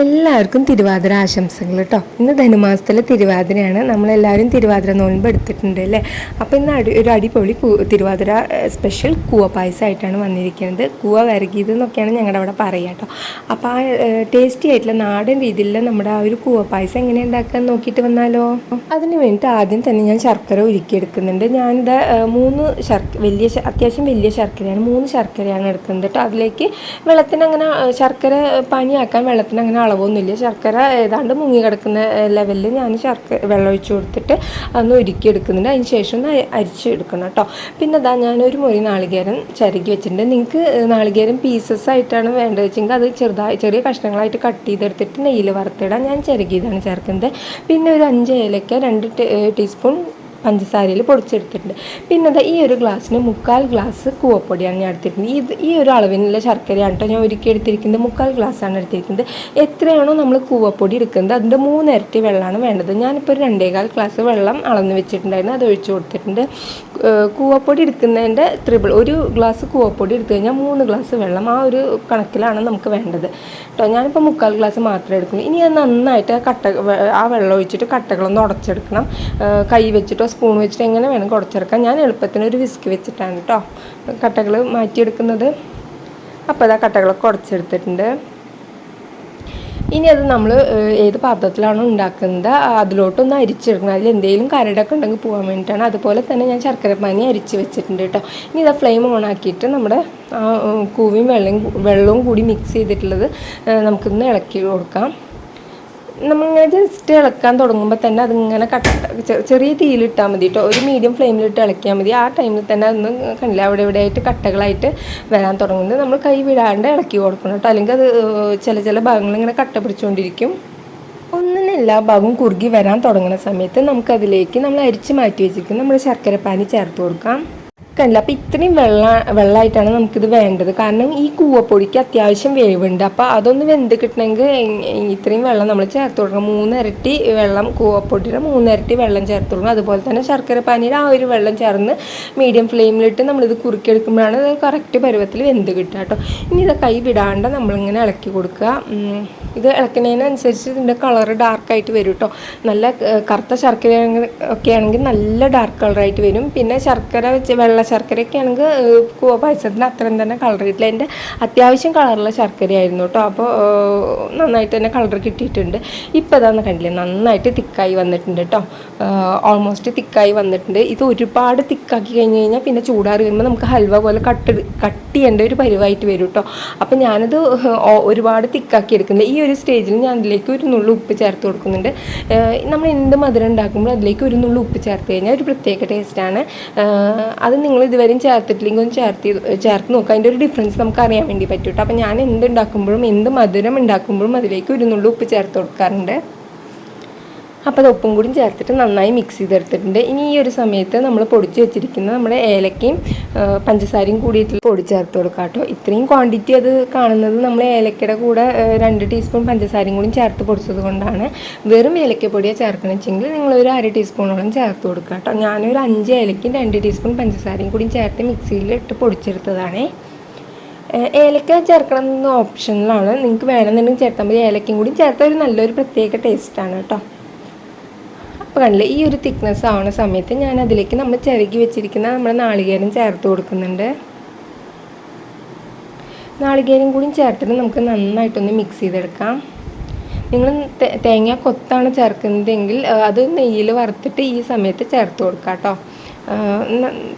എല്ലാവർക്കും തിരുവാതിര ആശംസകൾ കേട്ടോ ഇന്ന് ധനുമാസത്തിലെ തിരുവാതിരയാണ്. നമ്മളെല്ലാവരും തിരുവാതിര നോൻപ് എടുത്തിട്ടുണ്ട് അല്ലേ അപ്പോൾ ഇന്ന് അടി ഒരു അടിപൊളി തിരുവാതിര സ്പെഷ്യൽ കൂവ പായസമായിട്ടാണ് വന്നിരിക്കുന്നത്. കൂവ വരകിയത് എന്നൊക്കെയാണ് ഞങ്ങളുടെ അവിടെ പറയുക കേട്ടോ അപ്പോൾ ആ ടേസ്റ്റി ആയിട്ടുള്ള നാടൻ രീതിയിലുള്ള നമ്മുടെ ആ ഒരു കൂവ പായസം എങ്ങനെ ഉണ്ടാക്കാൻ നോക്കിയിട്ട് വന്നാലോ? അതിന് വേണ്ടിയിട്ട് ആദ്യം തന്നെ ഞാൻ ശർക്കര ഉരുക്കിയെടുക്കുന്നുണ്ട് ഞാനിത് മൂന്ന് ശർക്ക വലിയ അത്യാവശ്യം വലിയ ശർക്കരയാണ് മൂന്ന് ശർക്കരയാണ് എടുക്കുന്നത് കേട്ടോ അതിലേക്ക് വെള്ളത്തിന് അങ്ങനെ ശർക്കര പനിയാക്കാൻ വെള്ളത്തിന് അങ്ങനെ അളവൊന്നുമില്ല. ശർക്കര ഏതാണ്ട് മുങ്ങി കിടക്കുന്ന ലെവലിൽ ഞാൻ ശർക്കര വെള്ളം ഒഴിച്ച് കൊടുത്തിട്ട് അതൊന്ന് ഉരുക്കി എടുക്കുന്നുണ്ട്. അതിന് ശേഷം ഒന്ന് അരിച്ച് അരിച്ചെടുക്കണം കേട്ടോ. പിന്നെ അതാ ഞാനൊരു മുറി നാളികേരം ചരുകി വെച്ചിട്ടുണ്ട്. നിങ്ങൾക്ക് നാളികേരം പീസസ് ആയിട്ടാണ് വേണ്ടത് വെച്ചെങ്കിൽ അത് ചെറുതായി ചെറിയ കഷ്ണങ്ങളായിട്ട് കട്ട് ചെയ്തെടുത്തിട്ട് നെയ്യിൽ വറുത്തിടാം ഞാൻ ചരുകിയതാണ് ചേർക്കുന്നത്. പിന്നെ ഒരു അഞ്ച് ഏലക്ക രണ്ട് ടീസ്പൂൺ പഞ്ചസാരയിൽ പൊടിച്ചെടുത്തിട്ടുണ്ട്. പിന്നെ ദാ ഈ ഒരു ഗ്ലാസ്സിന് മുക്കാൽ ഗ്ലാസ് കൂവപ്പൊടിയാണ് ഞാൻ എടുത്തിരിക്കുന്നത്. ഇത് ഈ ഒരു അളവിനുള്ള ശർക്കരയാണ് കേട്ടോ ഞാൻ ഒരുക്കി എടുത്തിരിക്കുന്നത്. മുക്കാൽ ഗ്ലാസ്സാണ് എടുത്തിരിക്കുന്നത്. എത്രയാണോ നമ്മൾ കൂവപ്പൊടി എടുക്കുന്നത്. അതിന്റെ മൂന്നിരട്ടി വെള്ളമാണ് വേണ്ടത്. ഞാനിപ്പോൾ ഒരു രണ്ടേകാൽ ഗ്ലാസ് വെള്ളം അളന്ന് വെച്ചിട്ടുണ്ടായിരുന്നു. അത് ഒഴിച്ചു കൊടുത്തിട്ടുണ്ട്. കൂവപ്പൊടി എടുക്കുന്നതിന്റെ ത്രിബിൾ ഒരു ഗ്ലാസ് കൂവപ്പൊടി എടുത്തു കഴിഞ്ഞാൽ മൂന്ന് ഗ്ലാസ് വെള്ളം ആ ഒരു കണക്കിലാണ് നമുക്ക് വേണ്ടത്. കേട്ടോ ഞാനിപ്പോൾ മുക്കാൽ ഗ്ലാസ് മാത്രമേ എടുക്കുന്നു ഇനി അത് നന്നായിട്ട് കട്ട ആ വെള്ളം ഒഴിച്ചിട്ട് കട്ടകളൊന്ന് ഉടച്ചെടുക്കണം. കൈ വെച്ചിട്ടോ സ്പൂൺ വെച്ചിട്ട് എങ്ങനെ വേണം ഉടച്ചെടുക്കാം ഞാൻ എളുപ്പത്തിന് ഒരു വിസ്ക് വെച്ചിട്ടാണ് കേട്ടോ കട്ടകൾ മാറ്റിയെടുക്കുന്നത്. അപ്പോൾ അതാ കട്ടകളൊക്കെ കുറച്ചെടുത്തിട്ടുണ്ട് ഇനി അത് നമ്മൾ ഏത് പാത്രത്തിലാണോ ഉണ്ടാക്കുന്നത് അതിലോട്ടൊന്ന് അരിച്ചെടുക്കണം. അതിൽ എന്തെങ്കിലും കരടൊക്കെ ഉണ്ടെങ്കിൽ പോകാൻ വേണ്ടിയിട്ടാണ്. അതുപോലെ തന്നെ ഞാൻ ശർക്കരപ്പാനി അരിച്ച് വെച്ചിട്ടുണ്ട് കേട്ടോ ഇനി ഇതാ ഫ്ലെയിം ഓൺ ആക്കിയിട്ട് നമ്മുടെ കൂവിയും വെള്ളം വെള്ളവും കൂടി മിക്സ് ചെയ്തിട്ടുള്ളത് നമുക്കൊന്ന് ഇളക്കി കൊടുക്കാം. നമ്മളിങ്ങനെ ജസ്റ്റ് ഇളക്കാൻ തുടങ്ങുമ്പോൾ തന്നെ അതിങ്ങനെ കട്ട ചെറിയ തീയിലിട്ടാൽ മതി കേട്ടോ ഒരു മീഡിയം ഫ്ലെയിമിലിട്ട് ഇളക്കിയാൽ മതി. ആ ടൈമിൽ തന്നെ അതൊന്ന് കണ്ടില്ല അവിടെ ഇവിടെ ആയിട്ട് കട്ടകളായിട്ട് വരാൻ തുടങ്ങുന്നത്. നമ്മൾ കൈ വിടാണ്ട് ഇളക്കി കൊടുക്കണം കേട്ടോ അല്ലെങ്കിൽ അത് ചില ചില ഭാഗങ്ങൾ ഇങ്ങനെ കട്ട പിടിച്ചുകൊണ്ടിരിക്കും ഒന്നിന് എല്ലാ ഭാഗവും കുറുകി വരാൻ തുടങ്ങുന്ന സമയത്ത് നമുക്കതിലേക്ക് നമ്മൾ അരിച്ച് മാറ്റി വെച്ചിരിക്കുന്ന ശർക്കര ശർക്കരപ്പാനി ചേർത്ത് കൊടുക്കാം. കണ്ടില്ല അപ്പോൾ ഇത്രയും വെള്ള വെള്ളമായിട്ടാണ് നമുക്കിത് വേണ്ടത്. കാരണം ഈ കൂവപ്പൊടിക്ക് അത്യാവശ്യം വേവുണ്ട്. അപ്പോൾ അതൊന്ന് വെന്ത് കിട്ടണമെങ്കിൽ ഇത്രയും വെള്ളം നമ്മൾ ചേർത്ത് കൊടുക്കണം. മൂന്നിരട്ടി വെള്ളം കൂവപ്പൊടിയുടെ മൂന്നിരട്ടി വെള്ളം ചേർത്ത് കൊടുക്കണം. അതുപോലെ തന്നെ ശർക്കര പാനിയുടെ ആ ഒരു വെള്ളം ചേർന്ന് മീഡിയം ഫ്ലെയിമിലിട്ട് നമ്മളിത് കുറുക്കിയെടുക്കുമ്പോഴാണ് ഇത് കറക്റ്റ് പരുവത്തിൽ വെന്ത് കിട്ടുക കേട്ടോ. ഇനി ഇത് കൈ വിടാണ്ട് നമ്മളിങ്ങനെ ഇളക്കി കൊടുക്കുക. ഇത് ഇളക്കുന്നതിനനുസരിച്ച് ഇതിന്റെ കളർ ഡാർക്കായിട്ട് വരും കേട്ടോ. നല്ല കറുത്ത ശർക്കര ഒക്കെ ആണെങ്കിൽ നല്ല ഡാർക്ക് കളറായിട്ട് വരും. പിന്നെ ശർക്കര വെച്ച് വെള്ള ശർക്കരയൊക്കെ ആണെങ്കിൽ ഏഹ്, കൂവ പായസത്തിന് അത്രയും തന്നെ കളർ കിട്ടില്ല. എന്റെ അത്യാവശ്യം കളറുള്ള ശർക്കരയായിരുന്നു കേട്ടോ. അപ്പോൾ നന്നായിട്ട് തന്നെ കളർ കിട്ടിയിട്ടുണ്ട്. ഇപ്പോൾ അതാന്ന് കണ്ടില്ലേ നന്നായിട്ട് തിക്കായി വന്നിട്ടുണ്ട് കേട്ടോ. ഓൾമോസ്റ്റ് തിക്കായി വന്നിട്ടുണ്ട്. ഇത് ഒരുപാട് തിക്കാക്കി കഴിഞ്ഞ് കഴിഞ്ഞാൽ പിന്നെ ചൂടാറി വരുമ്പോൾ നമുക്ക് ഹൽവ പോലെ കട്ട് കട്ട് ചെയ്യേണ്ട ഒരു പരിവായിട്ട് വരും കേട്ടോ. അപ്പോൾ ഞാനത് ഒരുപാട് തിക്കാക്കി എടുക്കുന്നത് ഈ ഒരു സ്റ്റേജിൽ ഞാൻ അതിലേക്ക് ഒരു നുള്ളു ഉപ്പ് ചേർത്ത് കൊടുക്കുന്നുണ്ട്. നമ്മൾ എന്ത് മധുരം ഉണ്ടാക്കുമ്പോൾ അതിലേക്ക് ഒരു നുള്ളു ഉപ്പ് ചേർത്ത് കഴിഞ്ഞാൽ ഒരു പ്രത്യേക ടേസ്റ്റാണ് അത് നിങ്ങൾ ഇതുവരെയും ചേർത്തിട്ടില്ലെങ്കിൽ ഒന്ന് ചേർത്ത് ചേർത്ത് നോക്കാം. അതിന്റെ ഒരു ഡിഫറൻസ് നമുക്ക് അറിയാൻ വേണ്ടി പറ്റും കേട്ടോ അപ്പോൾ ഞാൻ എന്ത് ഉണ്ടാക്കുമ്പോഴും എന്ത് മധുരം ഉണ്ടാക്കുമ്പോഴും അതിലേക്ക് ഒരു നുള്ളു ഉപ്പ് ചേർത്ത് കൊടുക്കാറുണ്ട്. അപ്പോൾ അത് ഉപ്പും കൂടി ചേർത്തിട്ട് നന്നായി മിക്സ് ചെയ്തെടുത്തിട്ടുണ്ട്. ഇനി ഈ ഒരു സമയത്ത് നമ്മൾ പൊടിച്ച് വെച്ചിരിക്കുന്ന നമ്മുടെ ഏലക്കയും പഞ്ചസാരയും കൂടിയിട്ട് പൊടി ചേർത്ത് കൊടുക്കാം കേട്ടോ. ഇത്രയും ക്വാണ്ടിറ്റി അത് കാണുന്നത് നമ്മൾ ഏലക്കയുടെ കൂടെ രണ്ട് ടീസ്പൂൺ പഞ്ചസാരയും കൂടി ചേർത്ത് പൊടിച്ചത് കൊണ്ടാണ്. വെറും ഏലക്കപ്പൊടിയാണ് ചേർക്കണമെന്ന് വെച്ചെങ്കിൽ നിങ്ങളൊരു അര ടീസ്പൂണോളം ചേർത്ത് കൊടുക്കുക കേട്ടോ. ഞാനൊരു അഞ്ച് ഏലക്കയും രണ്ട് ടീസ്പൂൺ പഞ്ചസാരയും കൂടി ചേർത്ത് മിക്സിയിൽ ഇട്ട് പൊടിച്ചെടുത്തതാണേ. ഏലക്ക ചേർക്കണം എന്ന ഓപ്ഷനിലാണ് നിങ്ങൾക്ക് വേണമെന്നുണ്ടെങ്കിൽ ചേർത്താൽ മതി. ഏലക്കയും കൂടി ചേർത്താൽ ഒരു നല്ലൊരു പ്രത്യേക ടേസ്റ്റാണ് കേട്ടോ. അപ്പോൾ കണ്ടില്ല? ഈ ഒരു തിക്നെസ് ആവുന്ന സമയത്ത് ഞാൻ അതിലേക്ക് നമ്മൾ ചിരകി വെച്ചിരിക്കുന്ന നമ്മുടെ നാളികേരം ചേർത്ത് കൊടുക്കുന്നുണ്ട്. നാളികേരം കൂടി ചേർത്തിട്ട് നമുക്ക് നന്നായിട്ടൊന്ന് മിക്സ് ചെയ്തെടുക്കാം. നിങ്ങൾ തേങ്ങ കൊത്താണ് ചേർക്കുന്നതെങ്കിൽ അത് നെയ്യിൽ വറുത്തിട്ട് ഈ സമയത്ത് ചേർത്ത് കൊടുക്കാം കേട്ടോ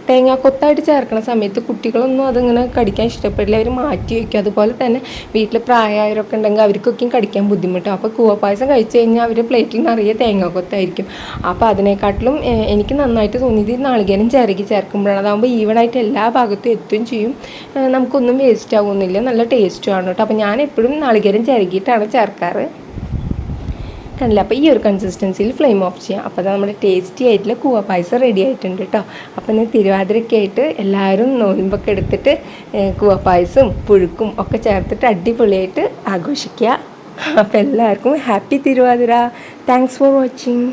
തേങ്ങ കൊത്തായിട്ട് ചേർക്കുന്ന സമയത്ത് കുട്ടികളൊന്നും അതിങ്ങനെ കടിക്കാൻ ഇഷ്ടപ്പെടില്ല. അവർ മാറ്റി വയ്ക്കും അതുപോലെ തന്നെ വീട്ടിൽ പ്രായമായവരൊക്കെ ഉണ്ടെങ്കിൽ അവർക്കൊക്കെയും കടിക്കാൻ ബുദ്ധിമുട്ടാണ് അപ്പോൾ കൂവപ്പായസം കഴിച്ചു കഴിഞ്ഞാൽ അവർ പ്ലേറ്റിൽ നിറയെ തേങ്ങ കൊത്തായിരിക്കും. അപ്പോൾ അതിനെക്കാട്ടിലും എനിക്ക് നന്നായിട്ട് തോന്നിയത് ഈ നാളികേരം ചിരകി ചേർക്കുമ്പോഴാണ്. അതാകുമ്പോൾ ഈവണായിട്ട് എല്ലാ ഭാഗത്തും എത്തുകയും ചെയ്യും. നമുക്കൊന്നും വേസ്റ്റ് ആവുന്നില്ല. നല്ല ടേസ്റ്റുമാണ് കേട്ടോ. അപ്പോൾ ഞാൻ എപ്പോഴും നാളികേരം ചിരകിയിട്ടാണ് ചേർക്കാറ്. കണ്ടില്ല. അപ്പോൾ ഈ ഒരു കൺസിസ്റ്റൻസിയിൽ ഫ്ലെയിം ഓഫ് ചെയ്യാം. അപ്പോൾ അത് നമ്മുടെ ടേസ്റ്റി ആയിട്ടുള്ള കൂവ പായസം റെഡി ആയിട്ടുണ്ട് കേട്ടോ അപ്പോൾ ഇന്ന് തിരുവാതിരയ്ക്ക് ആയിട്ട് എല്ലാവരും നോയമ്പൊക്കെ എടുത്തിട്ട് കൂവ പായസവും പുഴുക്കും ഒക്കെ ചേർത്തിട്ട് അടിപൊളിയായിട്ട് ആഘോഷിക്കുക. അപ്പോൾ എല്ലാവർക്കും happy Thiruvathira. Thanks for watching